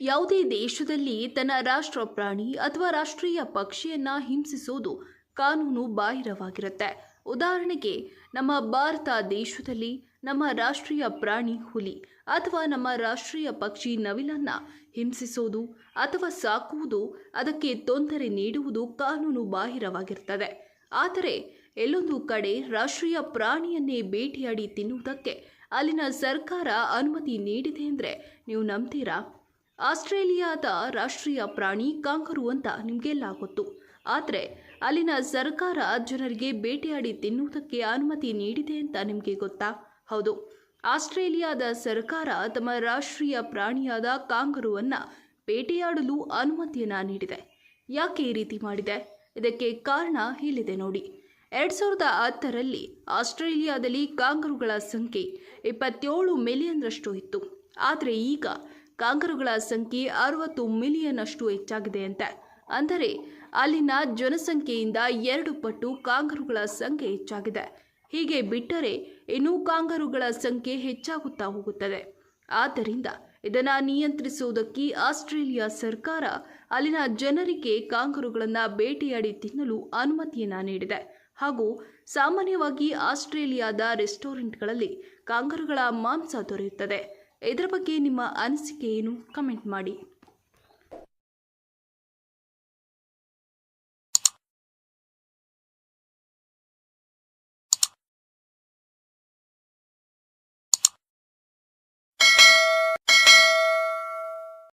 ಯಾವುದೇ ದೇಶದಲ್ಲಿ ತನ್ನ ರಾಷ್ಟ್ರ ಪ್ರಾಣಿ ಅಥವಾ ರಾಷ್ಟ್ರೀಯ ಪಕ್ಷಿಯನ್ನು ಹಿಂಸಿಸೋದು ಕಾನೂನು ಬಾಹಿರವಾಗಿರುತ್ತೆ. ಉದಾಹರಣೆಗೆ, ನಮ್ಮ ಭಾರತ ದೇಶದಲ್ಲಿ ನಮ್ಮ ರಾಷ್ಟ್ರೀಯ ಪ್ರಾಣಿ ಹುಲಿ ಅಥವಾ ನಮ್ಮ ರಾಷ್ಟ್ರೀಯ ಪಕ್ಷಿ ನವಿಲನ್ನ ಹಿಂಸಿಸೋದು ಅಥವಾ ಸಾಕುವುದು ಅದಕ್ಕೆ ತೊಂದರೆ ನೀಡುವುದು ಕಾನೂನು ಬಾಹಿರವಾಗಿರ್ತದೆ. ಆದರೆ, ಎಲ್ಲೊಂದು ಕಡೆ ರಾಷ್ಟ್ರೀಯ ಪ್ರಾಣಿಯನ್ನೇ ಬೇಟೆಯಾಡಿ ತಿನ್ನುವುದಕ್ಕೆ ಅಲ್ಲಿನ ಸರ್ಕಾರ ಅನುಮತಿ ನೀಡಿದೆ ಅಂದರೆ ನೀವು ನಂಬ್ತೀರಾ? ಆಸ್ಟ್ರೇಲಿಯಾದ ರಾಷ್ಟ್ರೀಯ ಪ್ರಾಣಿ ಕಾಂಗರು ಅಂತ ನಿಮಗೆಲ್ಲ ಗೊತ್ತು. ಆದರೆ ಅಲ್ಲಿನ ಸರ್ಕಾರ ಜನರಿಗೆ ಬೇಟೆಯಾಡಿ ತಿನ್ನುವುದಕ್ಕೆ ಅನುಮತಿ ನೀಡಿದೆ ಅಂತ ನಿಮಗೆ ಗೊತ್ತಾ? ಹೌದು. ಆಸ್ಟ್ರೇಲಿಯಾದ ಸರ್ಕಾರ ತಮ್ಮ ರಾಷ್ಟ್ರೀಯ ಪ್ರಾಣಿಯಾದ ಕಾಂಗರುವನ್ನು ಬೇಟೆಯಾಡಲು ಅನುಮತಿಯನ್ನು ನೀಡಿದೆ. ಯಾಕೆ ಈ ರೀತಿ ಮಾಡಿದೆ? ಇದಕ್ಕೆ ಕಾರಣ ಹೇಳಿದೆ ನೋಡಿ. ಎರಡು ಸಾವಿರದ ಹತ್ತರಲ್ಲಿ ಆಸ್ಟ್ರೇಲಿಯಾದಲ್ಲಿ ಕಾಂಗರುಗಳ ಸಂಖ್ಯೆ ಇಪ್ಪತ್ತೇಳು ಮಿಲಿಯನ್ರಷ್ಟು ಇತ್ತು. ಆದರೆ ಈಗ ಕಾಂಗರುಗಳ ಸಂಖ್ಯೆ ಅರವತ್ತು ಮಿಲಿಯನ್ ಅಷ್ಟು ಹೆಚ್ಚಾಗಿದೆ ಅಂತೆ. ಅಂದರೆ, ಅಲ್ಲಿನ ಜನಸಂಖ್ಯೆಯಿಂದ ಎರಡು ಪಟ್ಟು ಕಾಂಗರುಗಳ ಸಂಖ್ಯೆ ಹೆಚ್ಚಾಗಿದೆ. ಹೀಗೆ ಬಿಟ್ಟರೆ ಇನ್ನೂ ಕಾಂಗರುಗಳ ಸಂಖ್ಯೆ ಹೆಚ್ಚಾಗುತ್ತಾ ಹೋಗುತ್ತದೆ. ಆದ್ದರಿಂದ ಇದನ್ನು ನಿಯಂತ್ರಿಸುವುದಕ್ಕೆ ಆಸ್ಟ್ರೇಲಿಯಾ ಸರ್ಕಾರ ಅಲ್ಲಿನ ಜನರಿಗೆ ಕಾಂಗರುಗಳನ್ನು ಬೇಟೆಯಾಡಿ ತಿನ್ನಲು ಅನುಮತಿಯನ್ನು ನೀಡಿದೆ. ಹಾಗೂ ಸಾಮಾನ್ಯವಾಗಿ ಆಸ್ಟ್ರೇಲಿಯಾದ ರೆಸ್ಟೋರೆಂಟ್ಗಳಲ್ಲಿ ಕಾಂಗರುಗಳ ಮಾಂಸ ದೊರೆಯುತ್ತದೆ. ಇದರ ಬಗ್ಗೆ ನಿಮ್ಮ ಅನಿಸಿಕೆ ಏನು? ಕಮೆಂಟ್ ಮಾಡಿ.